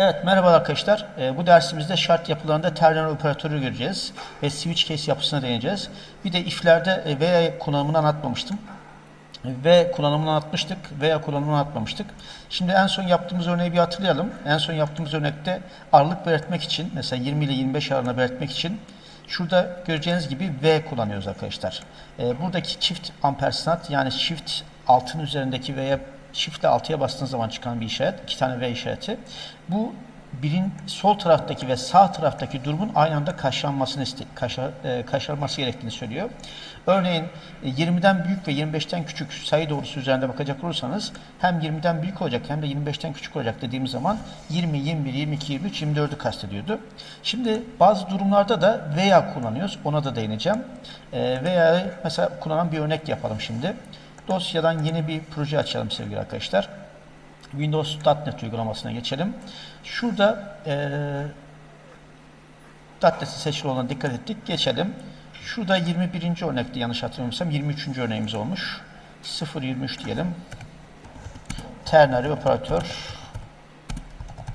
Evet merhaba arkadaşlar. Ee, bu dersimizde şart yapılarında terminal operatörü göreceğiz ve switch case yapısına değineceğiz. Bir de if'lerde e, veya kullanımını anlatmamıştım. Ve kullanımını anlatmıştık veya kullanımını anlatmamıştık. Şimdi en son yaptığımız örneği bir hatırlayalım. En son yaptığımız örnekte aralık belirtmek için mesela 20 ile 25 aralığına belirtmek için şurada göreceğiniz gibi V kullanıyoruz arkadaşlar. Ee, buradaki çift ampersand yani çift altın üzerindeki V'ye Shift ile 6'ya bastığınız zaman çıkan bir işaret, iki tane V işareti. Bu birin sol taraftaki ve sağ taraftaki durumun aynı anda karşılanmasını iste, karşı, e, karşılanması gerektiğini söylüyor. Örneğin e, 20'den büyük ve 25'ten küçük sayı doğrusu üzerinde bakacak olursanız hem 20'den büyük olacak hem de 25'ten küçük olacak dediğimiz zaman 20, 21, 22, 23, 24'ü kastediyordu. Şimdi bazı durumlarda da veya kullanıyoruz. Ona da değineceğim. E, veya mesela kullanan bir örnek yapalım şimdi. Dosyadan yeni bir proje açalım sevgili arkadaşlar. Windows.NET uygulamasına geçelim. Şurada e, .NET'i seçili olan dikkat ettik. Geçelim. Şurada 21. örnekte yanlış hatırlamıyorsam 23. örneğimiz olmuş. 0.23 diyelim. Ternary operatör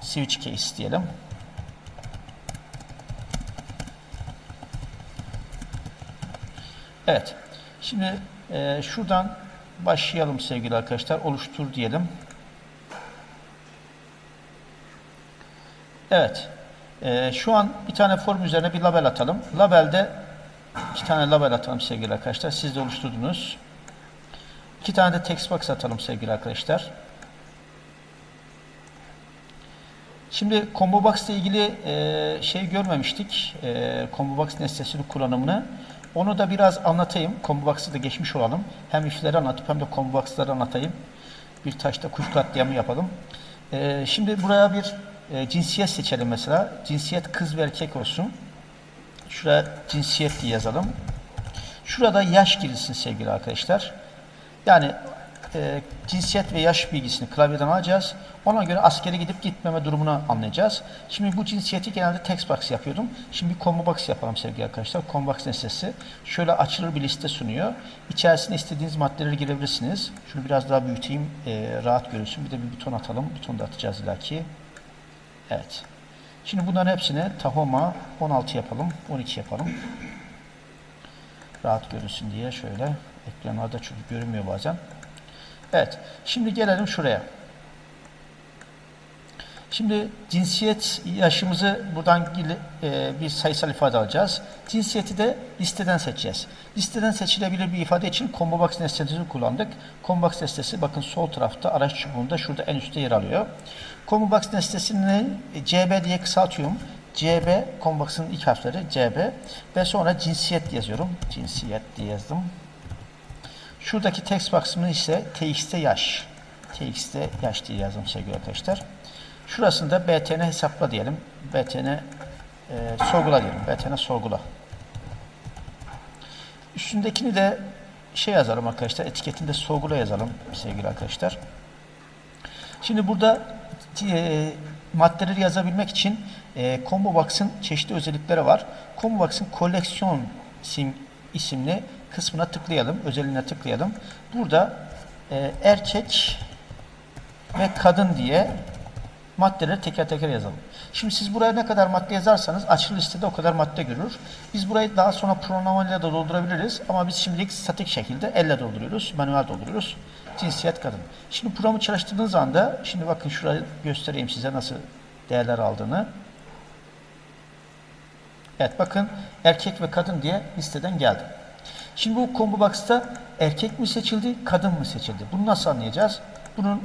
switch case diyelim. Evet. Şimdi e, şuradan başlayalım sevgili arkadaşlar. Oluştur diyelim. Evet. Ee, şu an bir tane form üzerine bir label atalım. Labelde iki tane label atalım sevgili arkadaşlar. Siz de oluşturdunuz. İki tane de text box atalım sevgili arkadaşlar. Şimdi combo box ile ilgili e, şey görmemiştik. E, combo box nesnesinin kullanımını. Onu da biraz anlatayım. Combo box'ı da geçmiş olalım. Hem if'leri anlatıp hem de combo box'ları anlatayım. Bir taşta kuş katliamı yapalım. E, şimdi buraya bir e, cinsiyet seçelim mesela. Cinsiyet kız ve erkek olsun. Şuraya cinsiyet diye yazalım. Şurada yaş girilsin sevgili arkadaşlar. Yani e, cinsiyet ve yaş bilgisini klavyeden alacağız. Ona göre askere gidip gitmeme durumunu anlayacağız. Şimdi bu cinsiyeti genelde text box yapıyordum. Şimdi bir combo box yapalım sevgili arkadaşlar. Combo box nesnesi. Şöyle açılır bir liste sunuyor. İçerisine istediğiniz maddeleri girebilirsiniz. Şunu biraz daha büyüteyim. e, rahat görünsün. Bir de bir buton atalım. Buton da atacağız illaki. Evet. Şimdi bunların hepsini Tahoma 16 yapalım. 12 yapalım. Rahat görünsün diye şöyle. Ekranlarda çünkü görünmüyor bazen. Evet. Şimdi gelelim şuraya. Şimdi cinsiyet yaşımızı buradan e, bir sayısal ifade alacağız. Cinsiyeti de listeden seçeceğiz. Listeden seçilebilir bir ifade için combo box nesnesini kullandık. Combo box nesnesi bakın sol tarafta araç çubuğunda şurada en üstte yer alıyor. Combo box nesnesini CB diye kısaltıyorum. CB combo box'ın ilk harfleri CB ve sonra cinsiyet yazıyorum. Cinsiyet diye yazdım. Şuradaki text box'ımı ise TX'te yaş. TX'te yaş diye yazdım sevgili arkadaşlar. Şurasında BTN hesapla diyelim. BTN e, sorgula diyelim. BTN sorgula. Üstündekini de şey yazalım arkadaşlar. Etiketinde sorgula yazalım sevgili arkadaşlar. Şimdi burada e, maddeleri yazabilmek için e, Combo Box'ın çeşitli özellikleri var. Combo Box'ın koleksiyon sim isimli kısmına tıklayalım. Özeline tıklayalım. Burada e, erkek ve kadın diye maddeleri teker teker yazalım. Şimdi siz buraya ne kadar madde yazarsanız açılı listede o kadar madde görür. Biz burayı daha sonra pronomanla da doldurabiliriz ama biz şimdilik statik şekilde elle dolduruyoruz, manuel dolduruyoruz. Cinsiyet kadın. Şimdi programı çalıştırdığınız anda, şimdi bakın şurayı göstereyim size nasıl değerler aldığını. Evet bakın erkek ve kadın diye listeden geldi. Şimdi bu combo box'ta erkek mi seçildi, kadın mı seçildi? Bunu nasıl anlayacağız? Bunun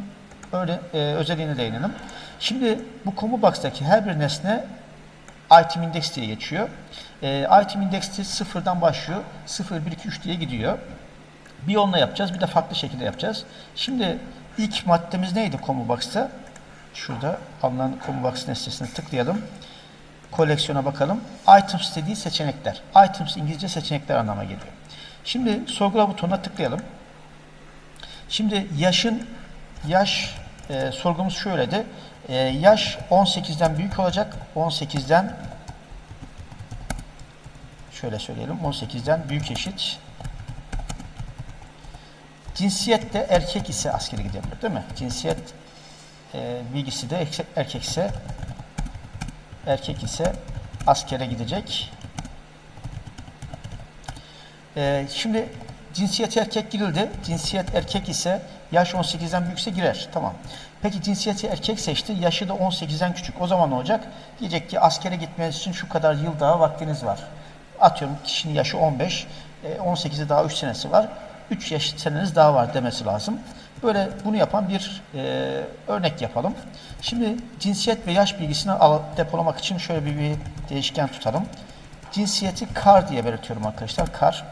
öyle e, özelliğine değinelim. Şimdi bu combo box'taki her bir nesne item index diye geçiyor. E, item index'i sıfırdan başlıyor. 0, 1, 2, 3 diye gidiyor. Bir onunla yapacağız, bir de farklı şekilde yapacağız. Şimdi ilk maddemiz neydi combo box'ta? Şurada alınan combo box nesnesine tıklayalım. Koleksiyona bakalım. Items dediği seçenekler. Items İngilizce seçenekler anlamına geliyor. Şimdi sorgula butonuna tıklayalım. Şimdi yaşın yaş e, sorgumuz şöyledi. E, yaş 18'den büyük olacak. 18'den şöyle söyleyelim. 18'den büyük eşit. Cinsiyet de erkek ise askere gidebilir değil mi? Cinsiyet e, bilgisi de erkek ise erkek ise askere gidecek. Ee, şimdi cinsiyet erkek girildi. Cinsiyet erkek ise yaş 18'den büyükse girer. Tamam. Peki cinsiyeti erkek seçti. Yaşı da 18'den küçük. O zaman ne olacak? Diyecek ki askere gitmeniz için şu kadar yıl daha vaktiniz var. Atıyorum kişinin yaşı 15. e, 18'e daha 3 senesi var. 3 yaş seneniz daha var demesi lazım. Böyle bunu yapan bir e, örnek yapalım. Şimdi cinsiyet ve yaş bilgisini al- depolamak için şöyle bir, bir değişken tutalım. Cinsiyeti kar diye belirtiyorum arkadaşlar. Kar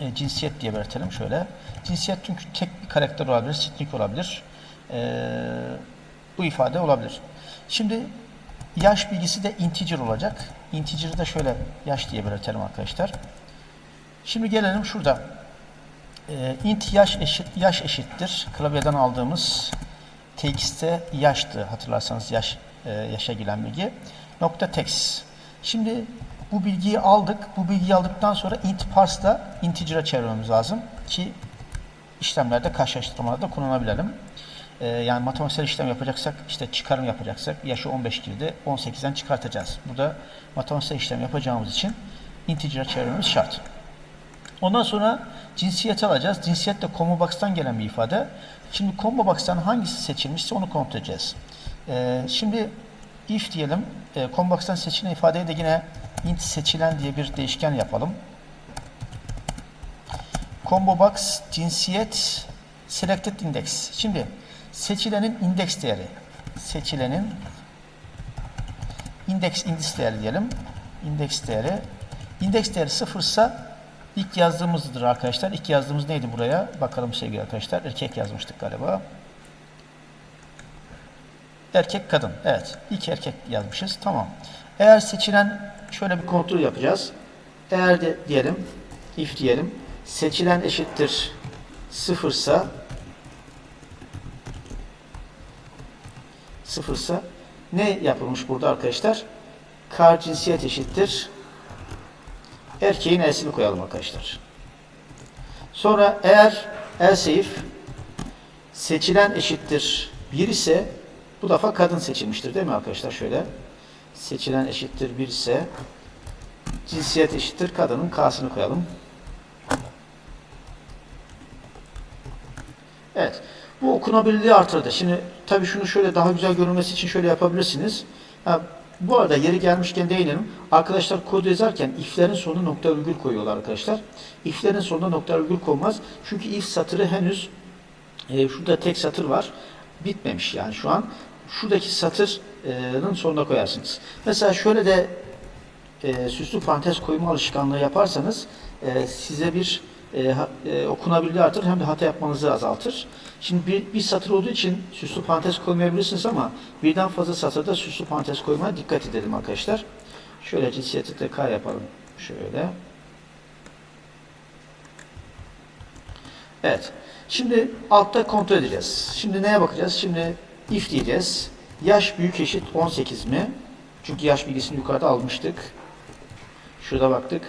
e, cinsiyet diye belirtelim şöyle. Cinsiyet çünkü tek bir karakter olabilir, string olabilir. E, bu ifade olabilir. Şimdi yaş bilgisi de integer olacak. Integer'ı da şöyle yaş diye belirtelim arkadaşlar. Şimdi gelelim şurada. E, int yaş eşit yaş eşittir. Klavyeden aldığımız txt'te yaştı. Hatırlarsanız yaş e, yaşa gelen bilgi. Nokta text. Şimdi bu bilgiyi aldık. Bu bilgiyi aldıktan sonra int parse'da integer'a çevirmemiz lazım ki işlemlerde karşılaştırmalarda kullanabilelim. Ee, yani matematiksel işlem yapacaksak, işte çıkarım yapacaksak yaşı 15 girdi, 18'den çıkartacağız. Burada matematiksel işlem yapacağımız için integer'a çevirmemiz şart. Ondan sonra cinsiyeti alacağız. Cinsiyet de combo box'tan gelen bir ifade. Şimdi combo box'tan hangisi seçilmişse onu kontrol edeceğiz. Ee, şimdi if diyelim. E, combo box'tan seçilen ifadeyi de yine int seçilen diye bir değişken yapalım. Combo box cinsiyet selected index. Şimdi seçilenin indeks değeri. Seçilenin indeks indeks değeri diyelim. İndeks değeri. İndeks değeri sıfırsa ilk yazdığımızdır arkadaşlar. İlk yazdığımız neydi buraya? Bakalım sevgili arkadaşlar. Erkek yazmıştık galiba. Erkek kadın. Evet. İlk erkek yazmışız. Tamam. Eğer seçilen şöyle bir kontrol yapacağız. Eğer de diyelim if diyelim seçilen eşittir sıfırsa sıfırsa ne yapılmış burada arkadaşlar? Kar cinsiyet eşittir. Erkeğin elsini koyalım arkadaşlar. Sonra eğer else if seçilen eşittir 1 ise bu defa kadın seçilmiştir değil mi arkadaşlar? Şöyle seçilen eşittir 1 ise cinsiyet eşittir kadının k'sını koyalım. Evet. Bu okunabilirliği artırdı. Şimdi tabii şunu şöyle daha güzel görünmesi için şöyle yapabilirsiniz. Ha, bu arada yeri gelmişken değinelim. Arkadaşlar kod yazarken if'lerin sonuna nokta virgül koyuyorlar arkadaşlar. If'lerin sonuna nokta virgül konmaz. Çünkü if satırı henüz e, şurada tek satır var. Bitmemiş yani şu an. Şuradaki satırın sonuna koyarsınız. Mesela şöyle de e, süslü parantez koyma alışkanlığı yaparsanız e, size bir e, e, okunabilirliği artırır hem de hata yapmanızı azaltır. Şimdi bir, bir satır olduğu için süslü parantez koymayabilirsiniz ama birden fazla satırda süslü parantez koymaya dikkat edelim arkadaşlar. Şöyle cinsiyeti de K yapalım. Şöyle. Evet. Şimdi altta kontrol edeceğiz. Şimdi neye bakacağız? Şimdi if diyeceğiz. Yaş büyük eşit 18 mi? Çünkü yaş bilgisini yukarıda almıştık. Şurada baktık.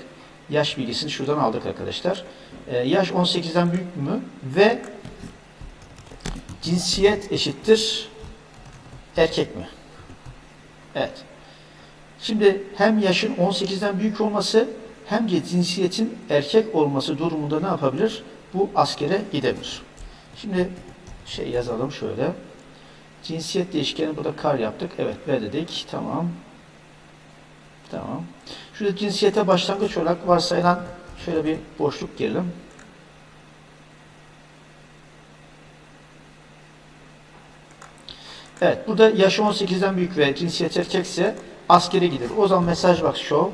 Yaş bilgisini şuradan aldık arkadaşlar. Ee, yaş 18'den büyük mü? Ve cinsiyet eşittir erkek mi? Evet. Şimdi hem yaşın 18'den büyük olması hem de cinsiyetin erkek olması durumunda ne yapabilir? Bu askere gidebilir. Şimdi şey yazalım şöyle. Cinsiyet değişkeni burada kar yaptık. Evet B dedik. Tamam. Tamam. Şurada cinsiyete başlangıç olarak varsayılan şöyle bir boşluk girelim. Evet, burada yaşı 18'den büyük ve cinsiyet erkekse askere gider. O zaman mesaj bak şu.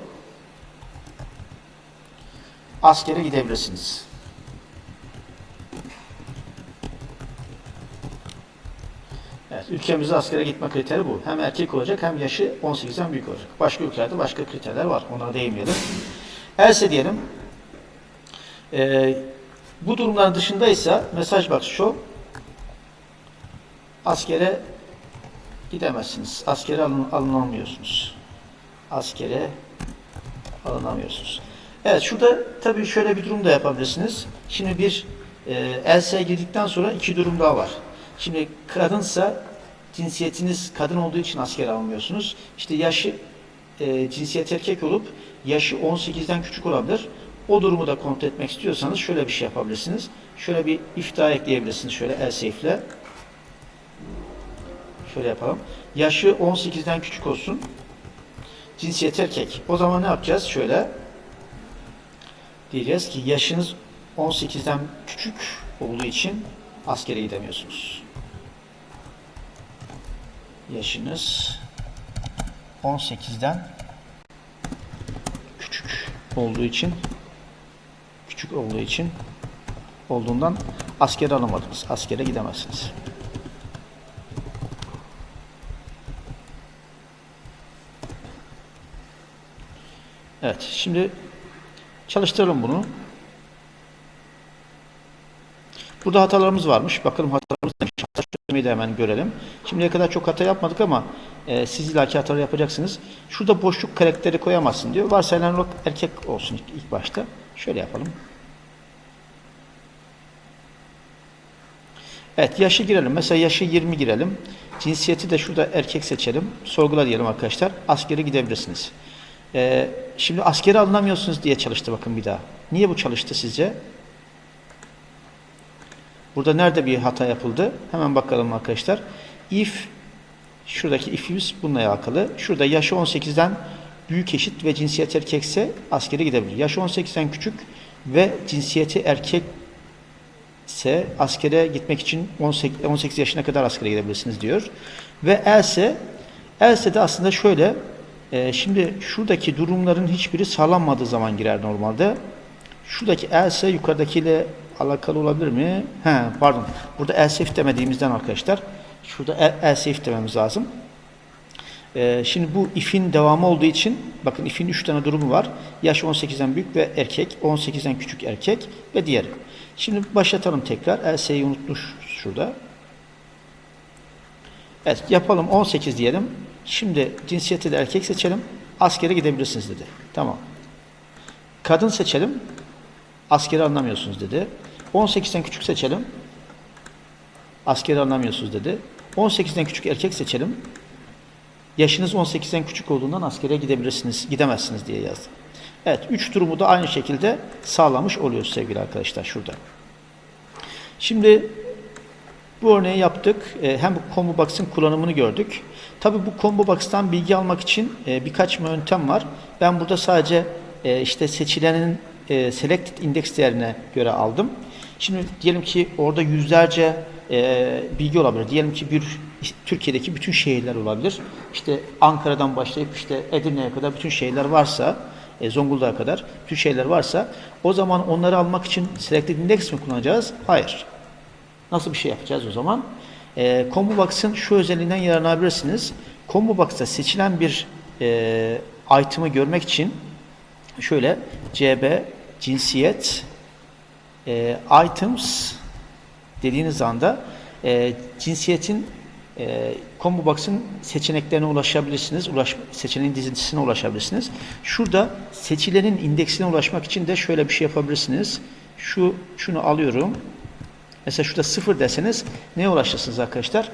Askere gidebilirsiniz. Evet, ülkemizde askere gitme kriteri bu. Hem erkek olacak hem yaşı 18'den büyük olacak. Başka ülkelerde başka kriterler var. Ona değinmeyelim. Else diyelim. Ee, bu durumların dışındaysa mesaj bak şu. Askere gidemezsiniz. Askere alın, alınamıyorsunuz. Askere alınamıyorsunuz. Evet şurada tabii şöyle bir durum da yapabilirsiniz. Şimdi bir e, else girdikten sonra iki durum daha var. Şimdi kadınsa cinsiyetiniz kadın olduğu için asker almıyorsunuz. İşte yaşı e, cinsiyet erkek olup yaşı 18'den küçük olabilir. O durumu da kontrol etmek istiyorsanız şöyle bir şey yapabilirsiniz. Şöyle bir if daha ekleyebilirsiniz. Şöyle else if'le. Şöyle yapalım. Yaşı 18'den küçük olsun. Cinsiyet erkek. O zaman ne yapacağız? Şöyle diyeceğiz ki yaşınız 18'den küçük olduğu için askere gidemiyorsunuz. Yaşınız 18'den küçük olduğu için küçük olduğu için olduğundan askere alamadınız. Askere gidemezsiniz. Evet, şimdi çalıştıralım bunu. Burada hatalarımız varmış. Bakalım hatalarımız de hemen görelim. Şimdiye kadar çok hata yapmadık ama e, siz ilaki hatalar yapacaksınız. Şurada boşluk karakteri koyamazsın diyor. Varsayılan olarak erkek olsun ilk, ilk başta. Şöyle yapalım. Evet yaşı girelim. Mesela yaşı 20 girelim. Cinsiyeti de şurada erkek seçelim. Sorgula diyelim arkadaşlar. Askere gidebilirsiniz. Ee, şimdi askere alınamıyorsunuz diye çalıştı bakın bir daha. Niye bu çalıştı sizce? Burada nerede bir hata yapıldı? Hemen bakalım arkadaşlar. If şuradaki if'imiz bununla alakalı. Şurada yaşı 18'den büyük eşit ve cinsiyet erkekse askere gidebilir. Yaşı 18'den küçük ve cinsiyeti erkek ise askere gitmek için 18, 18 yaşına kadar askere gidebilirsiniz diyor. Ve else else de aslında şöyle e, şimdi şuradaki durumların hiçbiri sağlanmadığı zaman girer normalde. Şuradaki else yukarıdakiyle alakalı olabilir mi? He, pardon. Burada else if demediğimizden arkadaşlar. Şurada e- else if dememiz lazım. Ee, şimdi bu if'in devamı olduğu için bakın if'in 3 tane durumu var. Yaş 18'den büyük ve erkek, 18'den küçük erkek ve diğeri. Şimdi başlatalım tekrar. Else'yi unutmuş şurada. Evet yapalım 18 diyelim. Şimdi cinsiyeti de erkek seçelim. Askere gidebilirsiniz dedi. Tamam. Kadın seçelim. Askeri anlamıyorsunuz dedi. 18'den küçük seçelim. Askeri anlamıyorsunuz dedi. 18'den küçük erkek seçelim. Yaşınız 18'den küçük olduğundan askere gidebilirsiniz, gidemezsiniz diye yazdım. Evet, üç durumu da aynı şekilde sağlamış oluyoruz sevgili arkadaşlar şurada. Şimdi bu örneği yaptık. Ee, Hem bu combo box'ın kullanımını gördük. Tabi bu combo box'tan bilgi almak için e, birkaç yöntem var. Ben burada sadece e, işte seçilenin e, selected index değerine göre aldım. Şimdi diyelim ki orada yüzlerce e, bilgi olabilir. Diyelim ki bir Türkiye'deki bütün şehirler olabilir. İşte Ankara'dan başlayıp işte Edirne'ye kadar bütün şehirler varsa, e, Zonguldak'a kadar bütün şehirler varsa o zaman onları almak için selected index mi kullanacağız? Hayır. Nasıl bir şey yapacağız o zaman? E, Combo şu özelliğinden yararlanabilirsiniz. Combo Box'ta seçilen bir e, item'ı görmek için şöyle CB cinsiyet e, items dediğiniz anda e, cinsiyetin e, combo box'ın seçeneklerine ulaşabilirsiniz. Ulaş, seçeneğin dizisine ulaşabilirsiniz. Şurada seçilenin indeksine ulaşmak için de şöyle bir şey yapabilirsiniz. Şu şunu alıyorum. Mesela şurada sıfır deseniz neye ulaşırsınız arkadaşlar?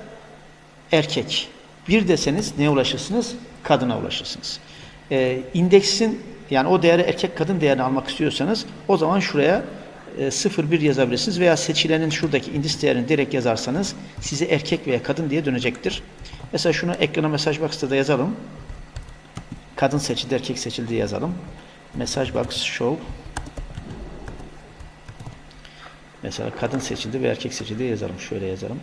Erkek. Bir deseniz neye ulaşırsınız? Kadına ulaşırsınız. E, indeksin yani o değeri erkek kadın değerini almak istiyorsanız o zaman şuraya e, 01 yazabilirsiniz veya seçilenin şuradaki indis değerini direkt yazarsanız size erkek veya kadın diye dönecektir. Mesela şunu ekrana mesaj box'ta da yazalım. Kadın seçildi, erkek seçildi yazalım. Mesaj box show. Mesela kadın seçildi ve erkek seçildi yazalım. Şöyle yazalım.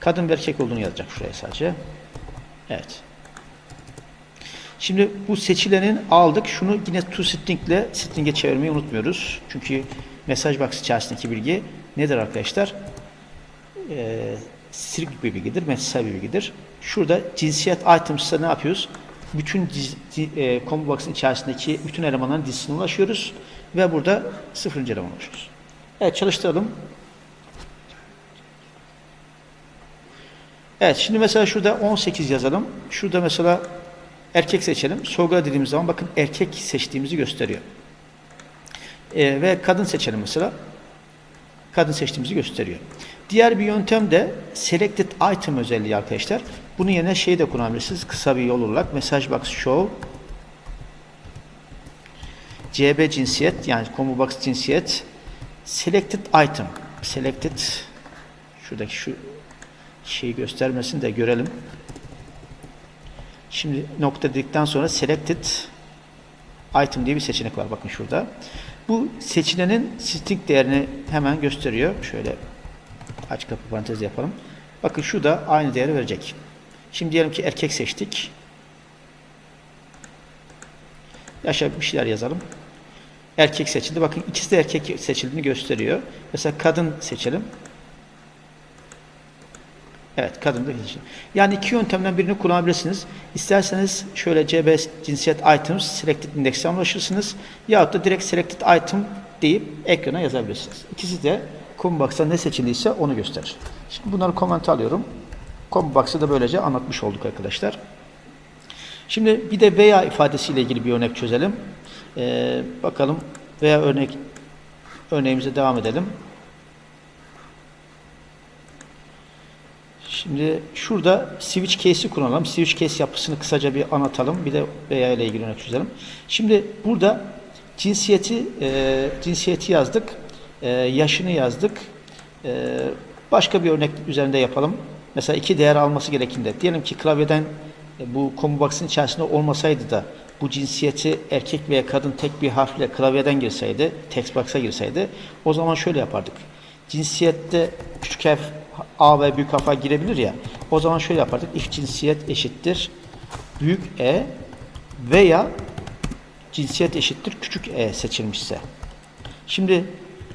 Kadın ve erkek olduğunu yazacak şuraya sadece. Evet. Şimdi bu seçilenin aldık. Şunu yine to string ile string'e çevirmeyi unutmuyoruz. Çünkü mesaj box içerisindeki bilgi nedir arkadaşlar? Ee, string bir bilgidir, mesaj bir bilgidir. Şurada cinsiyet items'ta ne yapıyoruz? Bütün e, combo box'ın içerisindeki bütün elemanların dizisine ulaşıyoruz ve burada sıfırıncı eleman ulaşıyoruz. Evet çalıştıralım. Evet şimdi mesela şurada 18 yazalım. Şurada mesela erkek seçelim. Sorgula dediğimiz zaman bakın erkek seçtiğimizi gösteriyor. Ee, ve kadın seçelim mesela. Kadın seçtiğimizi gösteriyor. Diğer bir yöntem de selected item özelliği arkadaşlar. Bunun yerine şey de kullanabilirsiniz. Kısa bir yol olarak message box show CB cinsiyet yani combo box cinsiyet selected item selected şuradaki şu şeyi göstermesin de görelim. Şimdi nokta dedikten sonra selected item diye bir seçenek var. Bakın şurada. Bu seçilenin string değerini hemen gösteriyor. Şöyle aç kapı parantez yapalım. Bakın şu da aynı değeri verecek. Şimdi diyelim ki erkek seçtik. Yaşa bir şeyler yazalım. Erkek seçildi. Bakın ikisi de erkek seçildiğini gösteriyor. Mesela kadın seçelim. Evet, kadın da seçelim. Yani iki yöntemden birini kullanabilirsiniz. İsterseniz şöyle CB cinsiyet items selected index'e ulaşırsınız. Yahut da direkt selected item deyip ekrana yazabilirsiniz. İkisi de Combox'ta ne seçiliyse onu gösterir. Şimdi bunları komante alıyorum. Combox'ı da böylece anlatmış olduk arkadaşlar. Şimdi bir de veya ifadesiyle ilgili bir örnek çözelim. Ee, bakalım veya örnek örneğimize devam edelim. Şimdi şurada switch case'i kullanalım. Switch case yapısını kısaca bir anlatalım. Bir de veya ile ilgili örnek çözelim. Şimdi burada cinsiyeti e, cinsiyeti yazdık. E, yaşını yazdık. E, başka bir örnek üzerinde yapalım. Mesela iki değer alması gerektiğinde. Diyelim ki klavyeden e, bu combo box'ın içerisinde olmasaydı da bu cinsiyeti erkek veya kadın tek bir harfle klavyeden girseydi, text box'a girseydi o zaman şöyle yapardık. Cinsiyette küçük harf A ve büyük harfa girebilir ya. O zaman şöyle yapardık. If cinsiyet eşittir büyük E veya cinsiyet eşittir küçük E seçilmişse. Şimdi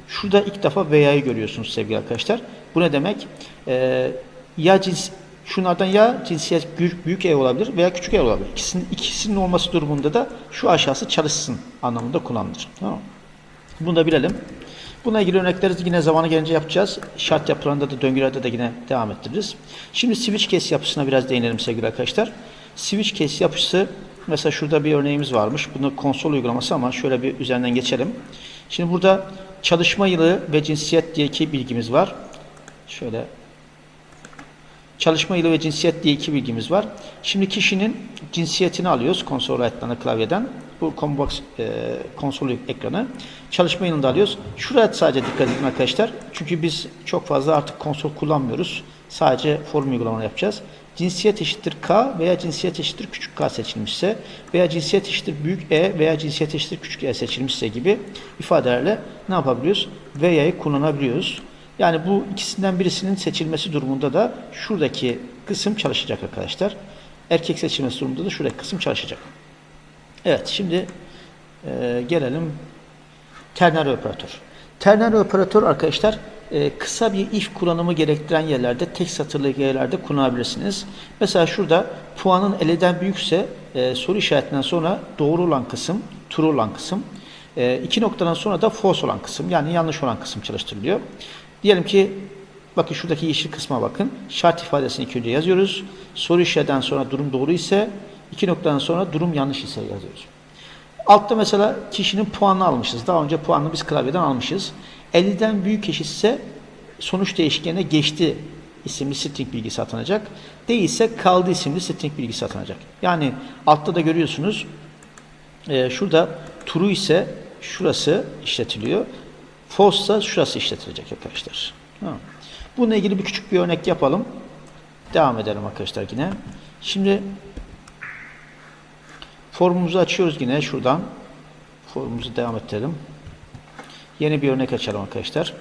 şurada ilk defa veya'yı görüyorsunuz sevgili arkadaşlar. Bu ne demek? Ee, ya cins şunlardan ya cinsiyet büyük, büyük E olabilir veya küçük E olabilir. İkisinin, ikisinin olması durumunda da şu aşağısı çalışsın anlamında kullanılır. Tamam mı? Bunu da bilelim. Buna ilgili örnekleri yine zamanı gelince yapacağız. Şart yapılarında da döngülerde de yine devam ettiririz. Şimdi switch case yapısına biraz değinelim sevgili arkadaşlar. Switch case yapısı mesela şurada bir örneğimiz varmış. Bunu konsol uygulaması ama şöyle bir üzerinden geçelim. Şimdi burada çalışma yılı ve cinsiyet diye iki bilgimiz var. Şöyle Çalışma yılı ve cinsiyet diye iki bilgimiz var. Şimdi kişinin cinsiyetini alıyoruz konsol ekranı klavyeden. Bu Combox e, konsol ekranı. Çalışma yılını da alıyoruz. Şuraya sadece dikkat edin arkadaşlar. Çünkü biz çok fazla artık konsol kullanmıyoruz. Sadece form uygulamaları yapacağız. Cinsiyet eşittir K veya cinsiyet eşittir küçük K seçilmişse veya cinsiyet eşittir büyük E veya cinsiyet eşittir küçük E seçilmişse gibi ifadelerle ne yapabiliyoruz? Veya'yı kullanabiliyoruz. Yani bu ikisinden birisinin seçilmesi durumunda da şuradaki kısım çalışacak arkadaşlar. Erkek seçilmesi durumunda da şuradaki kısım çalışacak. Evet şimdi e, gelelim ternary operatör. Ternary operatör arkadaşlar e, kısa bir if kullanımı gerektiren yerlerde tek satırlı yerlerde kullanabilirsiniz. Mesela şurada puanın 50'den büyükse e, soru işaretinden sonra doğru olan kısım, true olan kısım, e, iki noktadan sonra da false olan kısım yani yanlış olan kısım çalıştırılıyor. Diyelim ki bakın şuradaki yeşil kısma bakın. Şart ifadesini ilk önce yazıyoruz. Soru işaretinden sonra durum doğru ise iki noktadan sonra durum yanlış ise yazıyoruz. Altta mesela kişinin puanını almışız. Daha önce puanını biz klavyeden almışız. 50'den büyük eşitse sonuç değişkenine geçti isimli string bilgisi atanacak. Değilse kaldı isimli string bilgisi atanacak. Yani altta da görüyorsunuz e, şurada true ise şurası işletiliyor. False ise şurası işletilecek arkadaşlar. Tamam. Bununla ilgili bir küçük bir örnek yapalım. Devam edelim arkadaşlar yine. Şimdi formumuzu açıyoruz yine şuradan. Formumuzu devam ettirelim. Yeni bir örnek açalım arkadaşlar.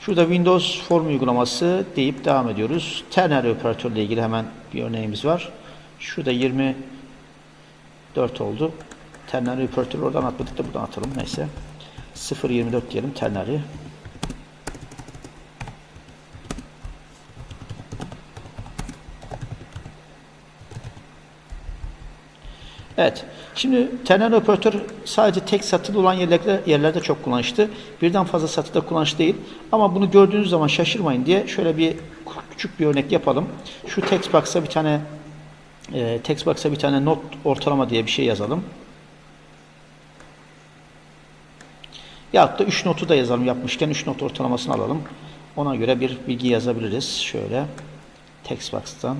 Şurada Windows form uygulaması deyip devam ediyoruz. Ternary operatörle ilgili hemen bir örneğimiz var. Şurada 24 oldu. Ternary operatörü oradan atmadık da buradan atalım. Neyse. 0.24 diyelim ternary. Evet. Şimdi ternary operatör sadece tek satırlı olan yerlerde, yerlerde çok kullanışlı. Birden fazla satırda kullanışlı değil. Ama bunu gördüğünüz zaman şaşırmayın diye şöyle bir küçük bir örnek yapalım. Şu text box'a bir tane e, text box'a bir tane not ortalama diye bir şey yazalım. Ya da 3 notu da yazalım yapmışken 3 not ortalamasını alalım. Ona göre bir bilgi yazabiliriz. Şöyle textbox'tan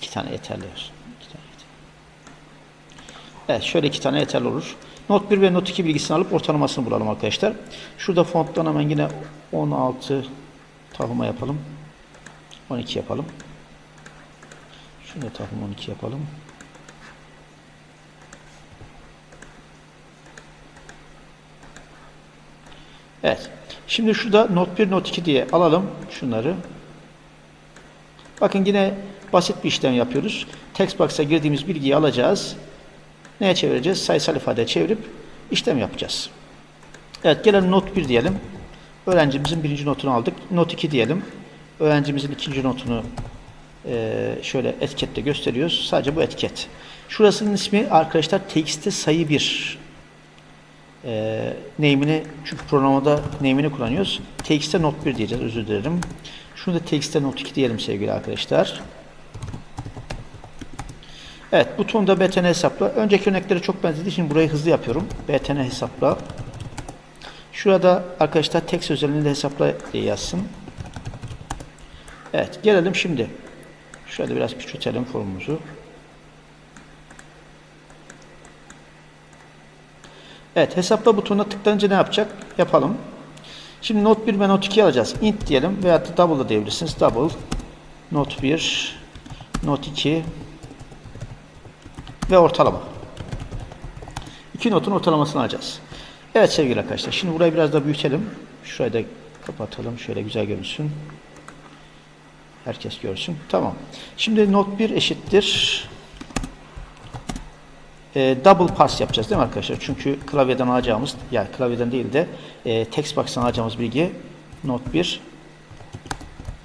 iki tane yeterli. İki tane yeterli. Evet şöyle iki tane yeterli olur. Not 1 ve not 2 bilgisini alıp ortalamasını bulalım arkadaşlar. Şurada fonttan hemen yine 16 tahma yapalım. 12 yapalım. Şunu da tahma 12 yapalım. Evet. Şimdi şurada not 1, not 2 diye alalım şunları. Bakın yine basit bir işlem yapıyoruz. Text box'a girdiğimiz bilgiyi alacağız. Neye çevireceğiz? Sayısal ifadeye çevirip işlem yapacağız. Evet gelen not 1 diyelim. Öğrencimizin birinci notunu aldık. Not 2 diyelim. Öğrencimizin ikinci notunu eee, şöyle etiketle gösteriyoruz. Sadece bu etiket. Şurasının ismi arkadaşlar TXT sayı 1 e, name'ini çünkü programda name'ini kullanıyoruz. TXT not 1 diyeceğiz. Özür dilerim. Şunu da TXT not 2 diyelim sevgili arkadaşlar. Evet, butonda BTN hesapla. Önceki örneklere çok benzediği için burayı hızlı yapıyorum. BTN hesapla. Şurada arkadaşlar text özelliğinde hesapla diye yazsın. Evet, gelelim şimdi. Şöyle biraz küçültelim formumuzu. Evet, hesapla butonuna tıklayınca ne yapacak? Yapalım. Şimdi not 1 ve not 2 alacağız. int diyelim veya da double diyebilirsiniz. Double, not 1, not 2 ve ortalama. İki notun ortalamasını alacağız. Evet sevgili arkadaşlar. Şimdi burayı biraz da büyütelim. Şurayı da kapatalım. Şöyle güzel görünsün. Herkes görsün. Tamam. Şimdi not 1 eşittir. E, double parse yapacağız değil mi arkadaşlar? Çünkü klavyeden alacağımız, yani klavyeden değil de e, text box'tan alacağımız bilgi not 1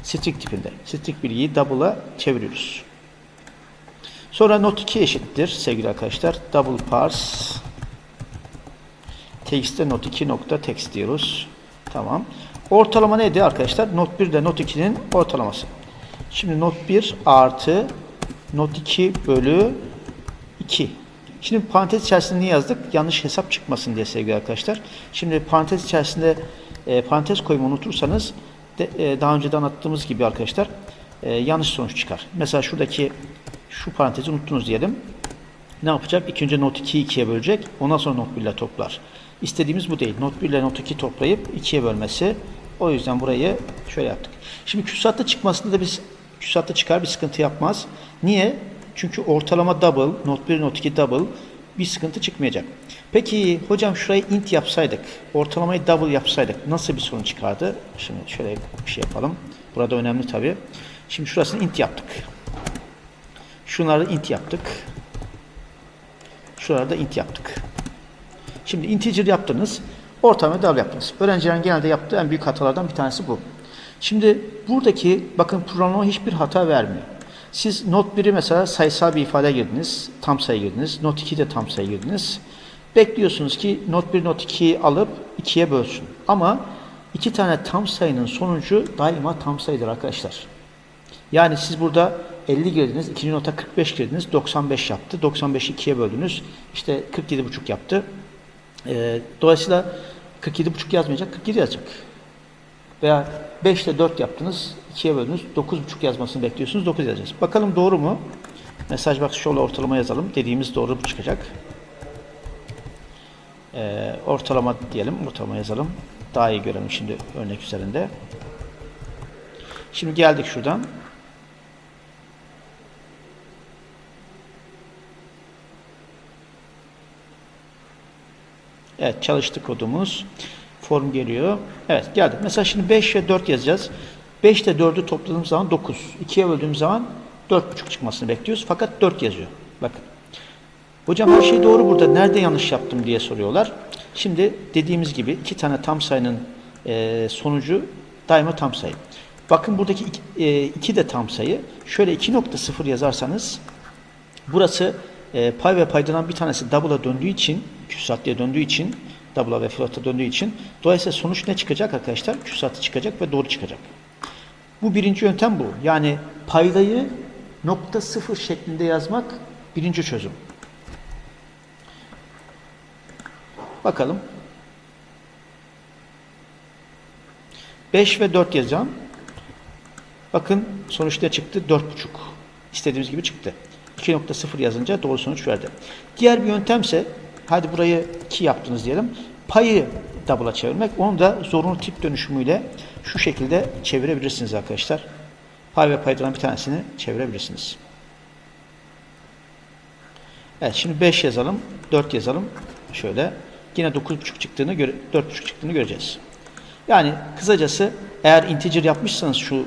string tipinde. String bilgiyi double'a çeviriyoruz. Sonra not 2 eşittir sevgili arkadaşlar. Double parse text'te not 2 nokta text diyoruz. Tamam. Ortalama neydi arkadaşlar? Not 1 ile not 2'nin ortalaması. Şimdi not 1 artı not 2 bölü 2. Şimdi parantez içerisinde niye yazdık? Yanlış hesap çıkmasın diye sevgili arkadaşlar. Şimdi parantez içerisinde e, parantez koymayı unutursanız de, e, daha önceden anlattığımız gibi arkadaşlar e, yanlış sonuç çıkar. Mesela şuradaki şu parantezi unuttunuz diyelim. Ne yapacak? İlk önce not 2'yi 2'ye bölecek. Ondan sonra not 1 ile toplar. İstediğimiz bu değil. Not 1 ile not 2 toplayıp 2'ye bölmesi. O yüzden burayı şöyle yaptık. Şimdi küsuratlı çıkmasında da biz küsuratlı çıkar bir sıkıntı yapmaz. Niye? Çünkü ortalama double, not 1, not 2 double bir sıkıntı çıkmayacak. Peki hocam şurayı int yapsaydık, ortalamayı double yapsaydık nasıl bir sorun çıkardı? Şimdi şöyle bir şey yapalım. Burada önemli tabii. Şimdi şurasını int yaptık. Şunları int yaptık. Şuraları da int yaptık. Şimdi integer yaptınız. Ortalama double yaptınız. Öğrencilerin genelde yaptığı en büyük hatalardan bir tanesi bu. Şimdi buradaki bakın programlama hiçbir hata vermiyor. Siz not 1'i mesela sayısal bir ifade girdiniz. Tam sayı girdiniz. Not 2'de tam sayı girdiniz. Bekliyorsunuz ki not 1 not 2'yi alıp 2'ye bölsün. Ama iki tane tam sayının sonucu daima tam sayıdır arkadaşlar. Yani siz burada 50 girdiniz, ikinci nota 45 girdiniz, 95 yaptı. 95'i 2'ye böldünüz. İşte 47,5 yaptı. Ee, dolayısıyla 47,5 yazmayacak, 47 yazacak. Veya 5 ile 4 yaptınız, 2'ye böldünüz, 9,5 yazmasını bekliyorsunuz, 9 yazacağız. Bakalım doğru mu? Mesaj box şöyle ortalama yazalım. Dediğimiz doğru mu çıkacak? Ee, ortalama diyelim, ortalama yazalım. Daha iyi görelim şimdi örnek üzerinde. Şimdi geldik şuradan. Evet çalıştı kodumuz. Form geliyor. Evet geldik. Mesela şimdi 5 ve 4 yazacağız. 5 ile 4'ü topladığımız zaman 9. 2'ye böldüğümüz zaman 4,5 çıkmasını bekliyoruz. Fakat 4 yazıyor. Bakın. Hocam her şey doğru burada. Nerede yanlış yaptım diye soruyorlar. Şimdi dediğimiz gibi iki tane tam sayının e, sonucu daima tam sayı. Bakın buradaki 2 de tam sayı. Şöyle 2.0 yazarsanız burası e, pay ve paydadan bir tanesi double'a döndüğü için, küsuratlıya döndüğü için, double'a ve float'a döndüğü için dolayısıyla sonuç ne çıkacak arkadaşlar? Küsuratlı çıkacak ve doğru çıkacak. Bu birinci yöntem bu. Yani paydayı nokta sıfır şeklinde yazmak birinci çözüm. Bakalım. 5 ve 4 yazacağım. Bakın sonuç ne çıktı? 4,5. İstediğimiz gibi çıktı. 2.0 yazınca doğru sonuç verdi. Diğer bir yöntemse hadi burayı 2 yaptınız diyelim. Payı double'a çevirmek. Onu da zorunlu tip dönüşümüyle şu şekilde çevirebilirsiniz arkadaşlar. Pay ve paydadan bir tanesini çevirebilirsiniz. Evet şimdi 5 yazalım. 4 yazalım. Şöyle. Yine 9.5 çıktığını göre 4.5 çıktığını göreceğiz. Yani kısacası eğer integer yapmışsanız şu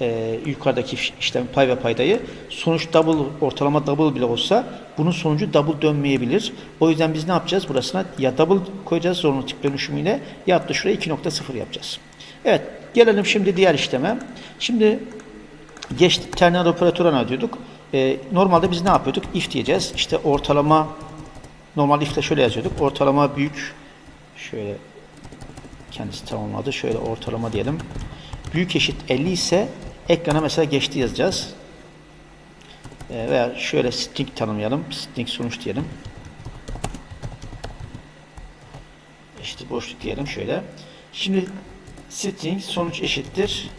e, yukarıdaki iş- işlem pay ve paydayı sonuç double ortalama double bile olsa bunun sonucu double dönmeyebilir. O yüzden biz ne yapacağız? Burasına ya double koyacağız zorunlu tip dönüşümüyle ya da şuraya 2.0 yapacağız. Evet gelelim şimdi diğer işleme. Şimdi geç terminal operatörü diyorduk. Ee, normalde biz ne yapıyorduk? If diyeceğiz. İşte ortalama normal if'te şöyle yazıyorduk. Ortalama büyük şöyle kendisi tamamladı. Şöyle ortalama diyelim. Büyük eşit 50 ise ekrana mesela geçti yazacağız. Ee, veya şöyle string tanımlayalım. String sonuç diyelim. Eşittir boşluk diyelim şöyle. Şimdi string sonuç eşittir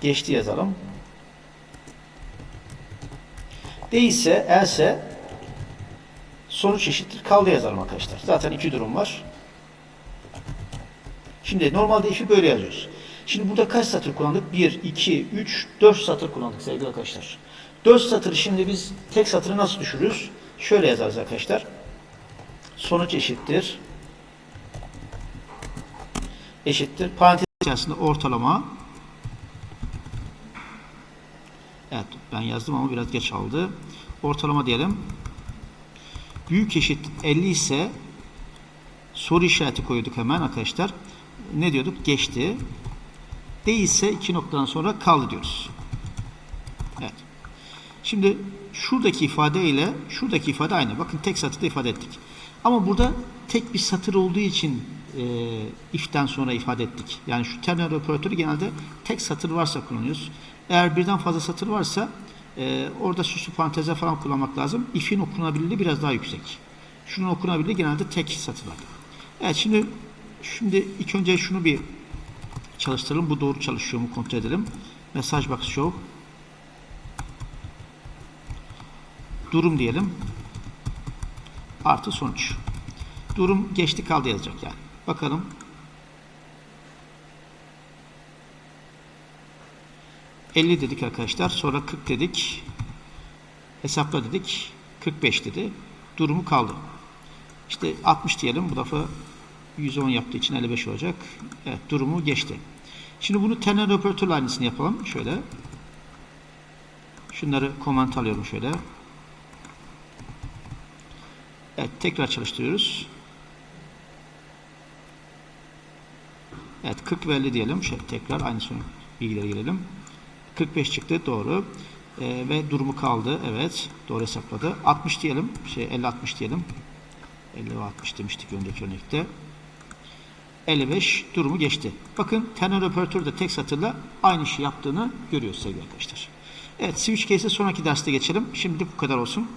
geçti yazalım. Değilse, else sonuç eşittir kaldı yazalım arkadaşlar. Zaten iki durum var. Şimdi normalde if'i böyle yazıyoruz. Şimdi burada kaç satır kullandık? 1, 2, 3, 4 satır kullandık sevgili arkadaşlar. 4 satırı şimdi biz tek satırı nasıl düşürürüz? Şöyle yazarız arkadaşlar. Sonuç eşittir. Eşittir. Parantez içerisinde ortalama. Evet ben yazdım ama biraz geç aldı. Ortalama diyelim. Büyük eşit 50 ise soru işareti koyduk hemen arkadaşlar. Ne diyorduk? Geçti. Değilse iki noktadan sonra kaldı diyoruz. Evet. Şimdi şuradaki ifade ile şuradaki ifade aynı. Bakın tek satırda ifade ettik. Ama burada tek bir satır olduğu için e, if'ten sonra ifade ettik. Yani şu terminal operatörü genelde tek satır varsa kullanıyoruz. Eğer birden fazla satır varsa e, orada süslü parantezler falan kullanmak lazım. If'in okunabilirliği biraz daha yüksek. Şunun okunabilirliği genelde tek satırlarda. Evet şimdi şimdi ilk önce şunu bir çalıştıralım. Bu doğru çalışıyor mu kontrol edelim. Mesaj box show. Durum diyelim. Artı sonuç. Durum geçti kaldı yazacak yani. Bakalım. ...50 dedik arkadaşlar. Sonra 40 dedik. Hesapla dedik. 45 dedi. Durumu kaldı. İşte 60 diyelim. Bu defa 110 yaptığı için 55 olacak. Evet durumu geçti. Şimdi bunu terminal operatörle aynısını yapalım. Şöyle. Şunları komant alıyorum şöyle. Evet tekrar çalıştırıyoruz. Evet 40 ve 50 diyelim. Şöyle tekrar aynı son bilgilere gelelim. 45 çıktı doğru. Ee, ve durumu kaldı. Evet doğru hesapladı. 60 diyelim. Şey 50 60 diyelim. 50 ve 60 demiştik önceki örnekte. 55 durumu geçti. Bakın terminal operatörü de tek satırla aynı işi yaptığını görüyoruz sevgili arkadaşlar. Evet switch case'e sonraki derste geçelim. Şimdi bu kadar olsun.